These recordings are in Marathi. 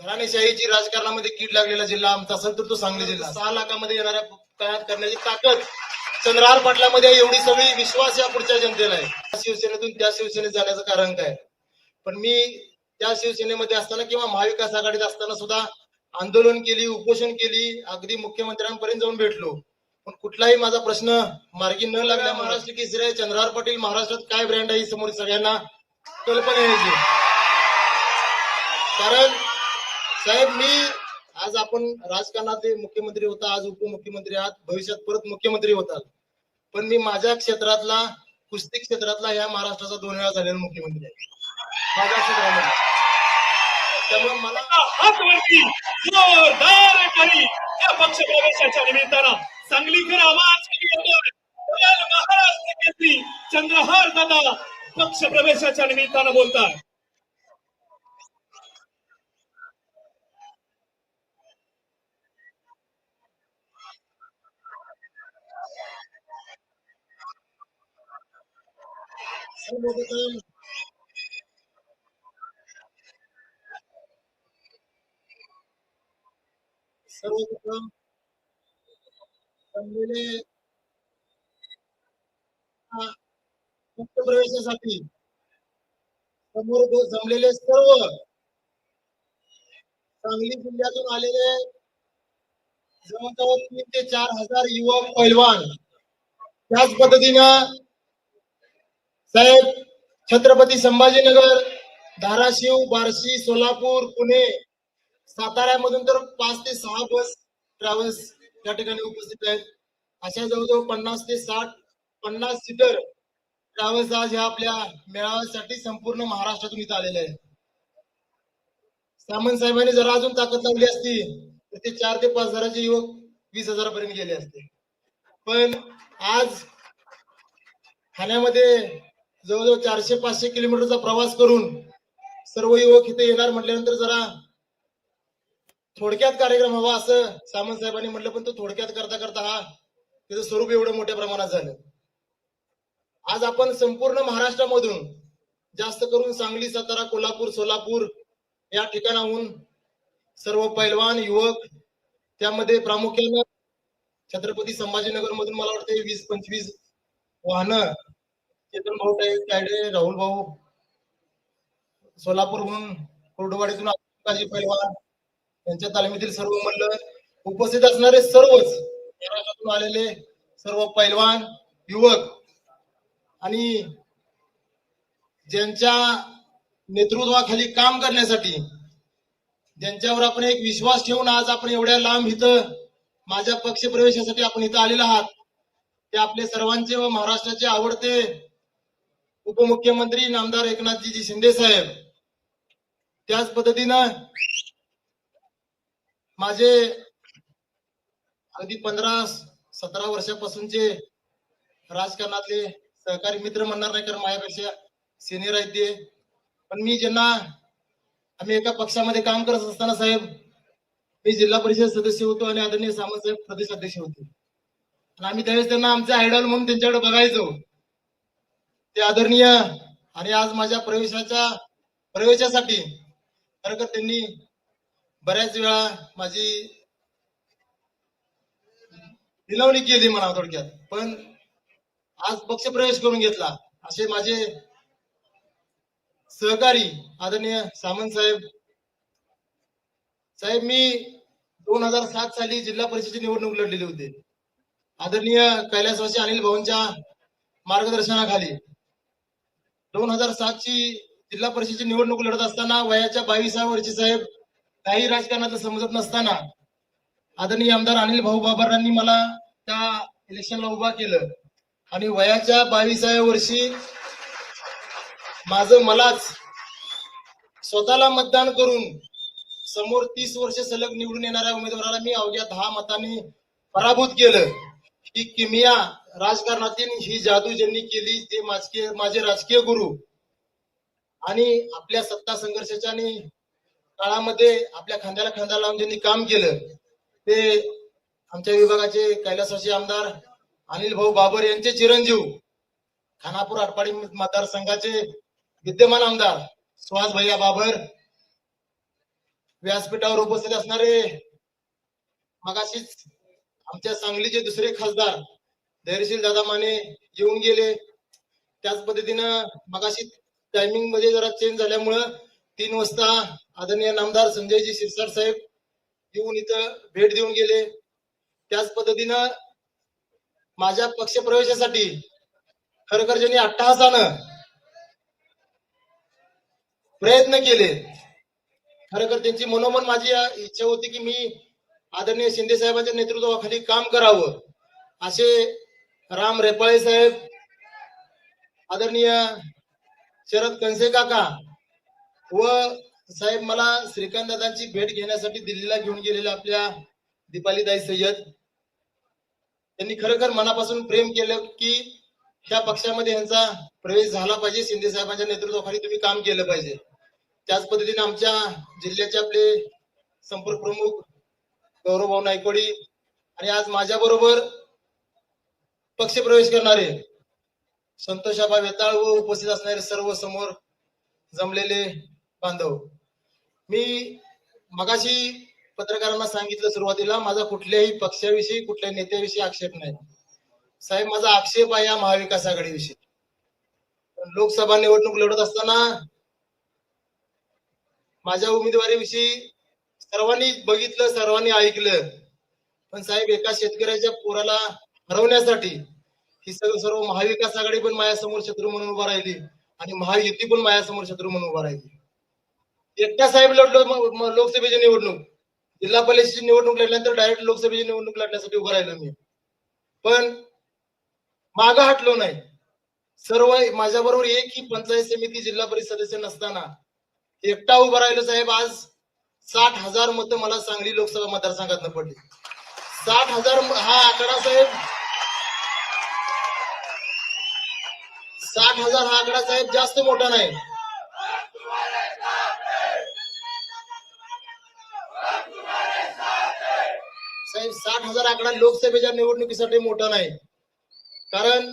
घराणेशाहीची राजकारणामध्ये कीड लागलेला जिल्हा आमचा असेल तर तो सांगली जिल्हा. सहा लाखामध्ये येणाऱ्या तयार करण्याची ताकद चंद्रहार पाटलामध्ये एवढी सगळी विश्वास या पुढच्या जनतेला आहे. त्या शिवसेनेतून त्या शिवसेनेत जाण्याचं कारण काय? पण मी त्या शिवसेनेमध्ये असताना किंवा महाविकास आघाडीत असताना सुद्धा आंदोलन केली उपोषण केली अगदी मुख्यमंत्र्यांपर्यंत जाऊन भेटलो. पण कुठलाही माझा प्रश्न मार्गी न लागला महाराष्ट्र केसरी आहे चंद्रहार पाटील महाराष्ट्रात काय ब्रँड आहे समोर सगळ्यांना कल्पना यायची. कारण साहेब मी आज आपण राजकारणातले मुख्यमंत्री होता आज उपमुख्यमंत्री आहात भविष्यात परत मुख्यमंत्री होतात पण मी माझ्या क्षेत्रातला कुस्ती क्षेत्रातला या महाराष्ट्राचा दोन वेळा झालेला मुख्यमंत्री आहे. माझ्या क्षेत्रामध्ये. त्यामुळे मला पक्ष प्रवेशाच्या निमित्तानं सांगलीकर आवाज महाराष्ट्र केसरी चंद्रहार दादा पक्ष प्रवेशाच्या निमित्तानं बोलताय. सर्वप्रथम सर्वप्रथम जमलेले मुक्त प्रवेशासाठी समोर जमलेले सर्व सांगली जिल्ह्यातून आलेले जवळजवळ तीन ते चार हजार युवक पैलवान त्याच पद्धतीनं साहेब छत्रपती संभाजीनगर धाराशिव बार्शी सोलापूर पुणे साताऱ्यामधून तर पाच ते सहा बस ट्रॅव्हल्स या ठिकाणी उपस्थित आहेत. अशा जवळजवळ पन्नास ते साठ पन्नास सीटर ट्रॅव्हल्स आज ह्या आपल्या मेळाव्यासाठी संपूर्ण महाराष्ट्रातून इथं आलेले आहेत. सामंत साहेबांनी जरा अजून ताकद लावली असती तर ते चार ते पाच हजाराचे युवक वीस हजारापर्यंत गेले असते. पण आज ठाण्यामध्ये जवळजवळ चारशे पाचशे किलोमीटरचा प्रवास करून सर्व युवक इथे येणार म्हटल्यानंतर जरा थोडक्यात कार्यक्रम हवा असं सामंत साहेबांनी म्हटलं पण तो थोडक्यात करता करता हा त्याचं स्वरूप एवढं मोठ्या प्रमाणात झालं. आज आपण संपूर्ण महाराष्ट्रामधून जास्त करून सांगली सातारा कोल्हापूर सोलापूर या ठिकाणाहून सर्व पैलवान युवक त्यामध्ये प्रामुख्यानं छत्रपती संभाजीनगर मधून मला वाटतं वीस पंचवीस वाहनं चेतन भाऊ तायडे राहुल भाऊ सोलापूरहून कोरडवाडीतून काजी पैलवान. त्यांच्या तालमीतील सर्व मल्ल उपस्थित असणारे सर्वच महाराष्ट्रातून आलेले सर्व पैलवान युवक आणि ज्यांच्या नेतृत्वाखाली काम करण्यासाठी ज्यांच्यावर आपण एक विश्वास ठेवून आज आपण एवढ्या लांब इथं माझ्या पक्ष प्रवेशासाठी आपण इथं आलेलो आहात ते आपले सर्वांचे व महाराष्ट्राचे आवडते उपमुख्यमंत्री नामदार एकनाथजी शिंदे साहेब त्याच पद्धतीनं माझे अगदी पंधरा सतरा वर्षापासूनचे राजकारणातले सहकारी मित्र म्हणणार नाही कारण माझ्यापेक्षा सिनियर आहेत ते. पण मी ज्यांना आम्ही एका पक्षामध्ये काम करत असताना साहेब मी जिल्हा परिषद सदस्य होतो आणि आदरणीय सामंत साहेब प्रदेश अध्यक्ष होते. आणि आम्ही त्यावेळेस त्यांना आमचे आयडॉल म्हणून त्यांच्याकडे बघायचो. ते आदरणीय आणि आज माझ्या प्रवेशाच्या प्रवेशासाठी खरं तर त्यांनी बऱ्याच वेळा माझी दिलवणी केली म्हणा थोडक्यात. पण आज पक्ष प्रवेश करून घेतला. असे माझे सहकारी आदरणीय सामंत साहेब. साहेब मी दोन हजार सात साली जिल्हा परिषदेची निवडणूक लढलेली होते. आदरणीय कैलासवासी अनिल भाऊंच्या मार्गदर्शनाखाली. दोन हजार सात ची जिल्हा परिषदेची निवडणूक लढत असताना वयाच्या बावीसाव्या वर्षी साहेब काही राजकारणाचं समजत नसताना आदरणीय आमदार अनिल भाऊ बाबरांनी मला त्या इलेक्शनला उभा केलं. आणि वयाच्या बावीसाव्या वर्षी माझं मलाच स्वतःला मतदान करून समोर तीस वर्ष सलग निवडून येणाऱ्या उमेदवाराला मी अवघ्या दहा मतांनी पराभूत केलं. ही किमिया राजकारणातील ही जादू ज्यांनी केली ते माझे माझे राजकीय गुरु आणि आपल्या सत्ता संघर्षाच्या आणि काळामध्ये आपल्या खांद्याला खांदा लावून ज्यांनी काम केलं ते आमच्या विभागाचे कैलासवासी आमदार अनिल भाऊ बाबर यांचे चिरंजीव खानापूर आटपाडी मतदारसंघाचे विद्यमान आमदार सुहास भैया बाबर व्यासपीठावर उपस्थित असणारे मगाशीच आमच्या सांगलीचे दुसरे खासदार धैर्यशील दादा माने येऊन गेले. त्याच पद्धतीनं मगाशी टायमिंगमध्ये जरा चेंज झाल्यामुळं तीन वाजता आदरणीय नामदार संजयजी शिरसाट साहेब येऊन इथं भेट देऊन गेले. त्याच पद्धतीनं माझ्या पक्ष प्रवेशासाठी खरोखर ज्यांनी अट्टहासानं प्रयत्न केले. खरखर त्यांची मनोमन माझी इच्छा होती की मी आदरणीय शिंदे साहेबांच्या नेतृत्वाखाली काम करावं. असे राम रेपाळे साहेब आदरणीय शरद कनसे काका व साहेब मला श्रीकांतदादांची भेट घेण्यासाठी दिल्लीला घेऊन गेलेले आपल्या दीपालीदाई सय्यद त्यांनी खरोखर मनापासून प्रेम केलं की ह्या पक्षामध्ये यांचा प्रवेश झाला पाहिजे. शिंदे साहेबांच्या नेतृत्वाखाली तुम्ही काम केलं पाहिजे. त्याच पद्धतीने आमच्या जिल्ह्याचे आपले संपर्क प्रमुख गौरवभाऊ नायकोडी आणि आज माझ्या बरोबर पक्ष प्रवेश करणारे संतोषाबा वेताळ व उपस्थित असणारे सर्व समोर जमलेले बांधव. मी मगाशी पत्रकारांना सांगितलं सुरुवातीला माझा कुठल्याही पक्षाविषयी कुठल्याही नेत्याविषयी आक्षेप नाही. साहेब माझा आक्षेप आहे या महाविकास आघाडीविषयी. पण लोकसभा निवडणूक लढत असताना माझ्या उमेदवारीविषयी सर्वांनी बघितलं सर्वांनी ऐकलं. पण साहेब एका शेतकऱ्याच्या पोराला हरवण्यासाठी ही सर्व सर्व महाविकास आघाडी पण माझ्यासमोर शत्रू म्हणून उभा राहिली आणि महायुती पण माझ्यासमोर शत्रू म्हणून उभा राहिली. एकट्या साहेब लढलो लोकसभेची निवडणूक जिल्हा परिषदेची निवडणूक लढल्यानंतर डायरेक्ट लोकसभेची निवडणूक लढण्यासाठी उभं राहिलो मी. पण मागं हटलो नाही. सर्व माझ्याबरोबर एक ही पंचायत समिती जिल्हा परिषद सदस्य नसताना एकटा उभा राहिलो साहेब. आज साठ हजार मतं मला सांगली लोकसभा मतदारसंघात पडली. साठ हजार हा आकडा साहेब साठ हजार हा आकडा साहेब जास्त मोठा नाही. साहेब साठ हजार आकडा लोकसभेच्या निवडणुकीसाठी मोठा नाही. कारण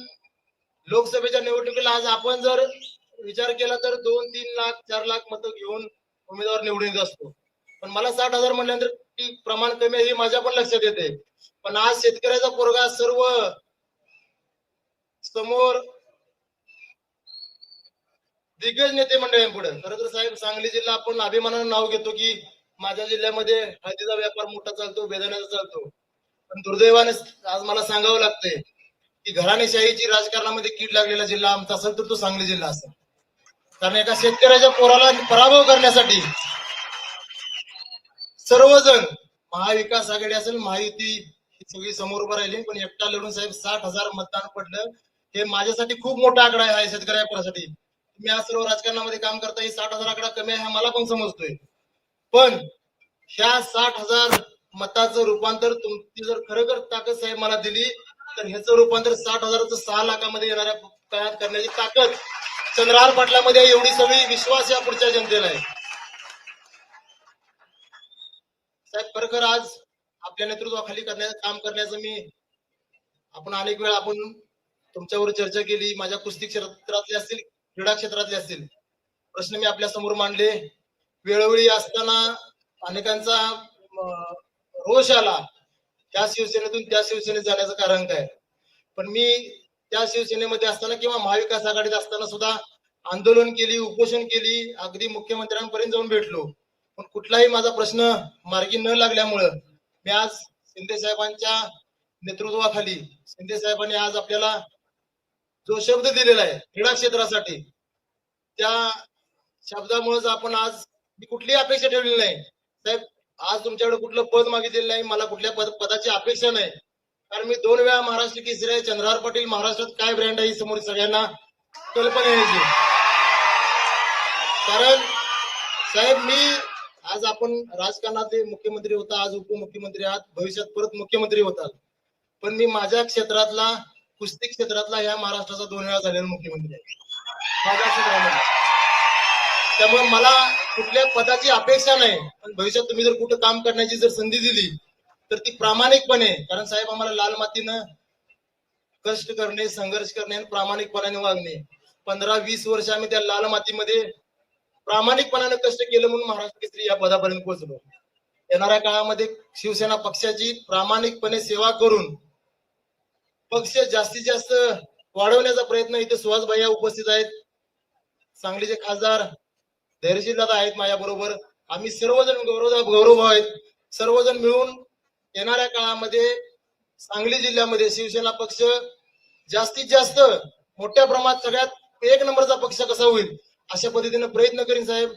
लोकसभेच्या निवडणुकीला आज आपण जर विचार केला तर दोन तीन लाख चार लाख मत घेऊन उमेदवार निवडून येत असतो. पण मला साठ हजार म्हटल्यानंतर ती प्रमाण कमी आहे हे माझ्या पण लक्षात येते. पण आज शेतकऱ्याचा पोरगा सर्व समोर दिग्गज नेते मंडळींपुढे खर तर साहेब सांगली जिल्हा आपण अभिमानानं नाव घेतो की माझ्या जिल्ह्यामध्ये हळदीचा व्यापार मोठा चालतो बेदाण्याचा चालतो. पण दुर्दैवाने आज मला सांगावं लागतंय की घराणेशाहीची राजकारणामध्ये कीड लागलेला जिल्हा आमचा असेल तर तो सांगली जिल्हा असेल. कारण एका शेतकऱ्याच्या पोराला पराभव करण्यासाठी सर्वजण महाविकास आघाडी असेल महायुती ही सगळी समोर उभं राहिली. पण एकटा लढून साहेब साठ हजार मतदान पडलं. हे माझ्यासाठी खूप मोठा आकडा आहे शेतकऱ्या पोरासाठी. मी आज सर्व राजकारणामध्ये काम करता ही साठ हजार आकडा कमी आहे हा मला पण समजतोय. पण ह्या साठ हजार मताचं रूपांतर तुमची जर खरोखर ताकद साहेब मला दिली तर ह्याचं रूपांतर साठ हजाराचं सहा लाखामध्ये येणाऱ्या काळात करण्याची ताकद चंद्रहार पाटलामध्ये एवढी सगळी विश्वास या पुढच्या जनतेला आहे. साहेब खरोखर आज आपल्या नेतृत्वाखाली करण्याचं काम करण्याचं मी आपण अनेक वेळा आपण तुमच्यावर चर्चा केली माझ्या कुस्ती क्षेत्रातले असतील क्रीडा क्षेत्रातले असतील. प्रश्न मी आपल्यासमोर मांडले. वेळोवेळी असताना अनेकांचा रोष आला. त्या शिवसेनेतून त्या शिवसेनेत जाण्याचं कारण काय? पण मी त्या शिवसेनेमध्ये असताना किंवा महाविकास आघाडीत असताना सुद्धा आंदोलन केली उपोषण केली अगदी मुख्यमंत्र्यांपर्यंत जाऊन भेटलो. पण कुठलाही माझा प्रश्न मार्गी न लागल्यामुळं मी आज शिंदे साहेबांच्या नेतृत्वाखाली शिंदे साहेबांनी आज आपल्याला जो शब्द दिलेला आहे क्रीडा क्षेत्रासाठी त्या शब्दामुळेच आपण आज मी कुठलीही अपेक्षा ठेवलेली नाही. साहेब आज तुमच्याकडे कुठलं पद मागितलेलं नाही मला कुठल्या पद पदाची अपेक्षा नाही. कारण मी दोन वेळा महाराष्ट्र केसरी आहे चंद्रहार पाटील महाराष्ट्रात काय ब्रँड आहे ही समोर सगळ्यांना कल्पना यायची. कारण साहेब मी आज आपण राजकारणाचे मुख्यमंत्री होता आज उपमुख्यमंत्री आहात भविष्यात परत मुख्यमंत्री होतात. पण मी माझ्या क्षेत्रातला कुस्ती क्षेत्रातला या महाराष्ट्राचा दोन वेळा झालेला मुख्यमंत्री आहे. माझ्या क्षेत्रामध्ये. त्यामुळे मला कुठल्या पदाची अपेक्षा नाही पण भविष्यात तुम्ही जर कुठं काम करण्याची जर संधी दिली तर ती प्रामाणिकपणे कारण साहेब आम्हाला लाल मातीनं कष्ट करणे संघर्ष करणे आणि प्रामाणिकपणाने वागणे. पंधरा वीस वर्ष आम्ही त्या लाल मातीमध्ये प्रामाणिकपणाने कष्ट केलं म्हणून महाराष्ट्र केसरी या पदापर्यंत पोहोचलो. येणाऱ्या काळामध्ये शिवसेना पक्षाची प्रामाणिकपणे सेवा करून पक्ष जास्तीत जास्त वाढवण्याचा प्रयत्न इथे सुहास भैया उपस्थित आहेत. सांगलीचे खासदार धैर्यशील दादा आहेत माझ्या बरोबर आम्ही सर्वजण गौरव गौरव आहेत. सर्वजण मिळून येणाऱ्या काळामध्ये सांगली जिल्ह्यामध्ये शिवसेना पक्ष जास्तीत जास्त मोठ्या प्रमाणात सगळ्यात एक नंबरचा पक्ष कसा होईल अशा पद्धतीने प्रयत्न करीन साहेब.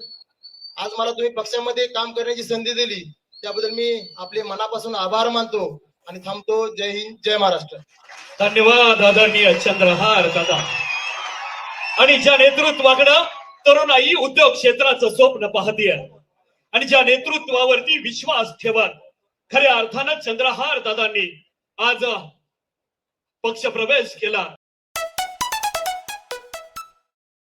आज मला तुम्ही पक्षामध्ये काम करण्याची संधी दिली. त्याबद्दल मी आपले मनापासून आभार मानतो आणि थांबतो. जय हिंद जय महाराष्ट्र. धन्यवाद आदरणीय चंद्रहार दादा. आणि ज्या नेतृत्वाकडं तरुणाई उद्योग क्षेत्राचं स्वप्न पाहतीय आणि ज्या नेतृत्वावरती विश्वास ठेवत खऱ्या अर्थानं चंद्रहार दादांनी आज पक्ष प्रवेश केला.